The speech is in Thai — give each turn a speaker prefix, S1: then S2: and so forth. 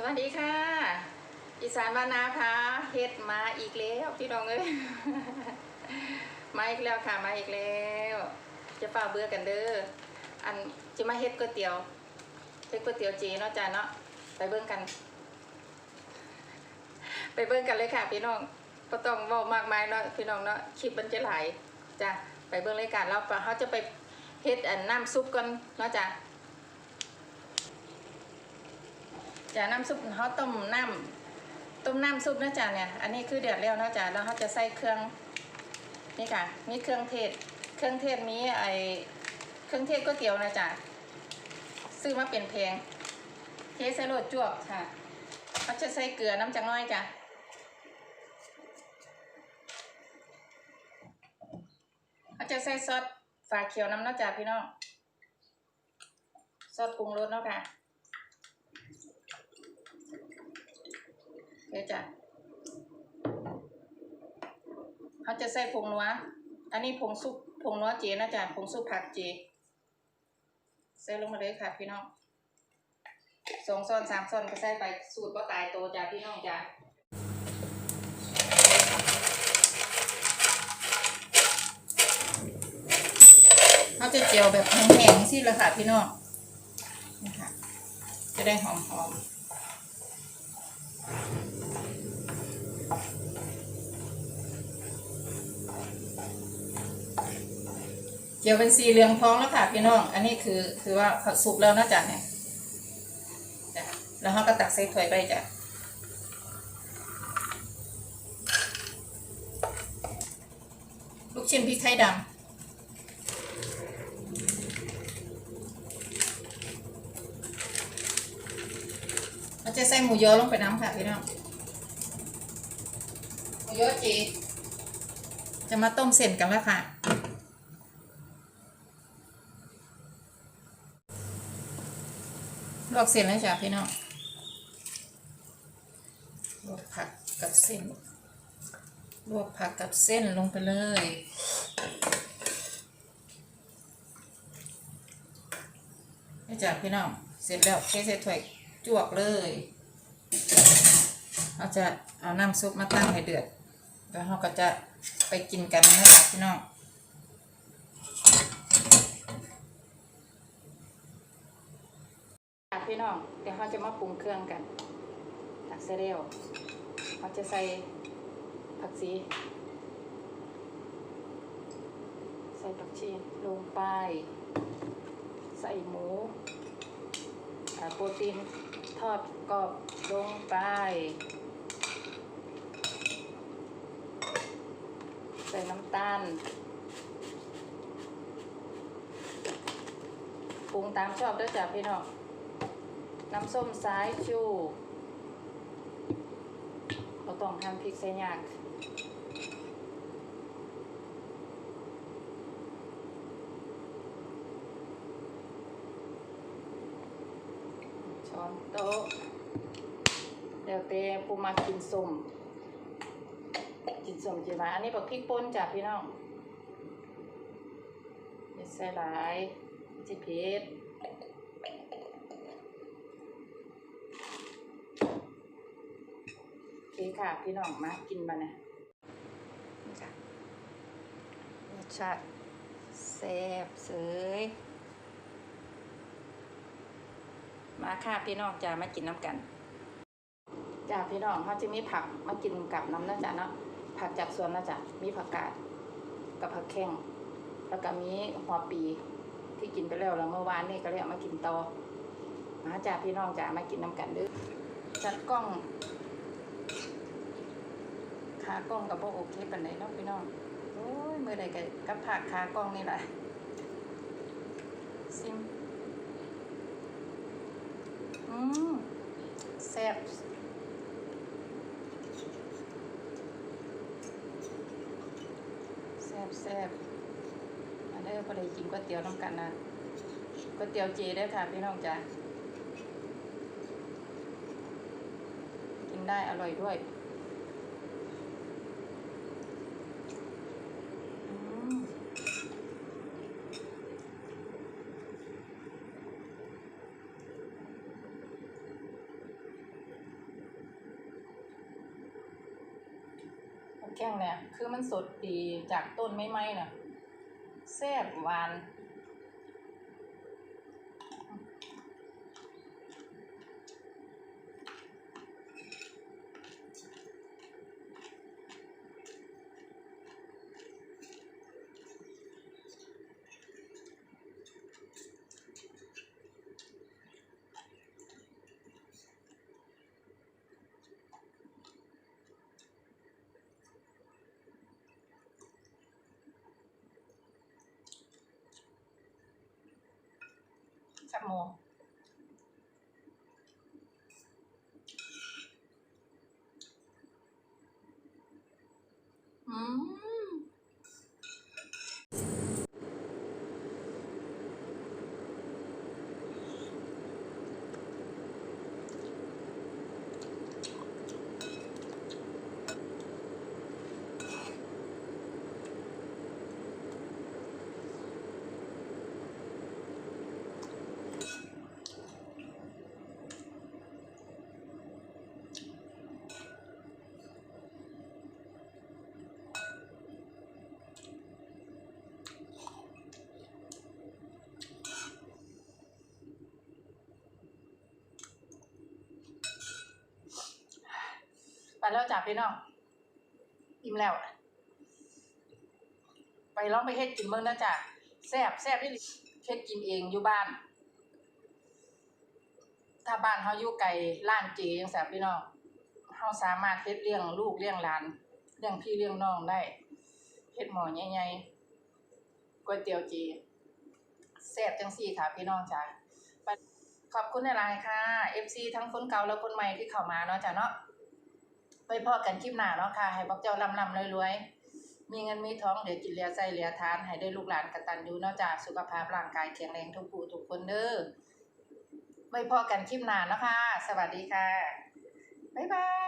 S1: สวัสดีค่ะ อีสานบ้านนาพาเฮ็ดมาอีกแล้วพี่น้องเอ้ยมาอีกแล้วค่ะมาอีกแล้ว จะฝ่าเบื่อกันเด้ออันจะมาเฮ็ดก๋วยเตี๋ยวเฮ็ดก๋วยเตี๋ยวเจเนาะจ้าเนาะไปเบิ่งกัน ไปเบิ่งกันเลยค่ะ พี่น้องก็ต้องเว้ามากมายเนาะพี่น้องเนาะคลิปมันจะหลายจ้ะไปเบิ่งเลยกันแล้วเขาจะไปเฮ็ดอันน้ำซุปก่อนเนาะจ้ะ จะน้ำซุปเขาต้มน้ำต้มน้ำซุปนะจ๊ะเนี่ยอันนี้คือเดือดแล้วนะจ๊ะแล้วเขาจะใส่เครื่องนี่ค่ะ มีเครื่องเทศ เครื่องเทศมีไอเครื่องเทศก๋วยเตี๋ยวนะจ๊ะซื้อมาเป็นเพลงเทใส่โรดจวกค่ะเขาจะใส่เกลือน้ำจังน้อยจ้ะเขาจะใส่ซอสฝาเขียวน้ำนาะจ๊ะพี่น้องซอสปรุงรสเนาะค่ะ เดี๋ยวจะเขาจะใส่ผงนัว อันนี้ผงซุปผงนัวเจนะจ๊ะผงซุปผักเจใส่ลงมาเลยค่ะพี่น้องสองซ้อนสามซ้อนก็ใส่ไปสูตรก็ตายโตจ้ะพี่น้องจ้ะเขาจะเจียวแบบแห้งๆสิเลยค่ะพี่น้องนี่ค่ะจะได้หอมๆ เจียวเป็นสีเหลืองทองแล้วค่ะพี่น้อง อันนี้คือคือว่าสุกแล้วนะจ๊ะเนี่ยจ้ะแล้วเขาก็ตักใส่ถ้วยไปจ้ะลูกชิ้นพริกไทยดำเราจะใส่หมูยอลงไปน้ำค่ะพี่น้องหมูยอจีจะมาต้มเส้นกันแล้วค่ะ ลวกเส้นแล้วจ้ะพี่น้องลวกผักกับเส้นลวกผักกับเส้นลงไปเลยนี่จ้ะพี่น้อง เสร็จแล้วเทใส่ถ้วยจวกเลยเราจะเอาน้ำซุปมาตั้งให้เดือด แล้วเราก็จะไปกินกันนะจ๊ะพี่น้อง ค่ะ พี่น้องเดี๋ยวเราจะมาปรุงเครื่องกันตักเสร็วเราจะใส่ผักชีใส่ผักชีลงไป ใส่หมูอ่โปรตีนทอดกรอบลงไป ใส่น้ำตาลปรุงตามชอบด้วยจ้ะพี่น้อง น้ำส้มสายชูเราต้องทำพริกใส่ยากช้อนโต๊ะเดี๋ยวเตปูมากินส้มกินส้มจีมาอันนี้บอกพริกป่นจ้ะพี่น้องใส่หลายจิเผ็ดอ เคค่ะพี่น้องมากินมาเนะนี่ค่ะรสชาติแซ่บเสยมาค่ะพี่น้องจะมากินน้ำกันจ้าพี่น้องเขาจะมีผักมากินกับน้ำนะจ๊ะเนาะผักจากสวนนะจ๊ะมีผักกาดกับผักแข้งแล้วก็มีหัวปีที่กินไปแล้วแล้วเมื่อวานนี่ก็เลยเอามากินต่อมาจ้าพี่น้องจ้ามากินน้ำกันด้อจัดกล้อง ขากล้องกับพวกโอเคปันไหนเนาะพี่น้องโอ้ยมือใดกับกับผักขากล้องนี่แหละซิมอืมแซ่บแซ่บแซ่บอันนี้พอได้กินก๋วยเตี๋ยวน้ำกันนะก๋วยเตี๋ยวเจได้ค่ะพี่น้องจ้ะกินได้อร่อยด้วย แข้งเนี่ยคือมันสดดีจากต้นไม้ไม้น่ะแซ่บหวาน สับหมูอืมไป แล้วจ้ะพี่น้องอิ่มแล้ว ไปลองไปเฮ็ดกินเบิ่งนะจ๊ะแซ่บแซ่บที่เฮ็ดกินเองอยู่บ้าน ถ้าบ้านเฮาอยู่ไกลร้านเจจังแซี่พี่น้องเฮาสามารถเฮ็ดเลี้ยงลูกเลี้ยงหลานเลี้ยงพี่เลี้ยงน้องได้เฮ็ดหม้อใหญ่ๆก๋วยเตี๋ยวเจแซ่บจังซี่ค่ะพี่น้องจ้ะไปขอบคุณหลายค่ะ FC ทั้งคนเก่าและคนใหม่ที่เข้ามาเนาะจ้ะเนาะ ไปพอกันคลิปหน้าเนาะค่ะ ให้พวกเจ้าลำลำรวยๆ มีเงินมีท้องเดี๋ยวกินเหลือใจเหลือทาน ให้ได้ลูกหลานกตันยูนอกจากสุขภาพร่างกายแข็งแรงทุกผู้ทุกคนเด้อไปพอกันคลิปหน้าเนาะค่ะ สวัสดีค่ะ บ๊ายบาย